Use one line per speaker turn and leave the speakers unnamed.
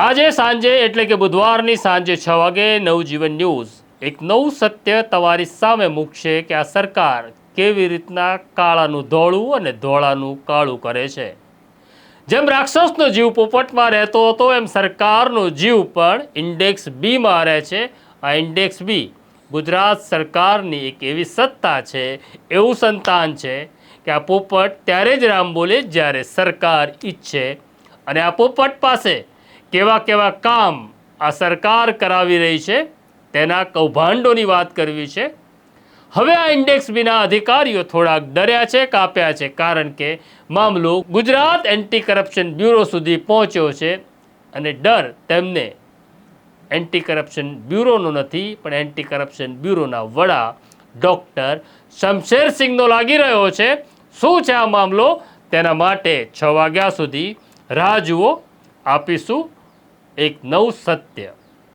આજે સાંજે, એટલે કે બુધવારની સાંજે છ વાગે, નવજીવન ન્યૂઝ. એક નવું સત્ય તમારી સામે મૂકશે કે આ સરકાર કેવી રીતના કાળાનું ધોળું અને ધોળાનું કાળું કરે છે. જેમ રાક્ષસનો જીવ પોપટમાં રહેતો હતો, એમ સરકારનો જીવ પણ ઇન્ડેક્સ બીમાં રહે છે. આ ઇન્ડેક્સ બી ગુજરાત સરકારની એક એવી સત્તા છે, એવું સંતાન છે કે આ પોપટ ત્યારે જ રામ બોલે જ્યારે સરકાર ઈચ્છે. અને આ પોપટ પાસે કેવા કેવા કામ આ સરકાર કરાવી રહી છે તેના કૌભાંડોની વાત કરવી છે. હવે આ ઇન્ડેક્સ બીના અધિકારીઓ થોડાક ડર્યા છે, કાપ્યા છે, કારણ કે મામલો ગુજરાત એન્ટી કરપ્શન બ્યુરો સુધી પહોંચ્યો છે અને ડર તેમને એન્ટી કરપ્શન બ્યુરોનો નથી, પણ એન્ટી કરપ્શન બ્યુરોના વડા ડૉક્ટર શમશેરસિંહનો લાગી રહ્યો છે. શું છે આ મામલો? તેના માટે છ વાગ્યા સુધી રાહ જુઓ. આપીશું એક નવું સત્ય.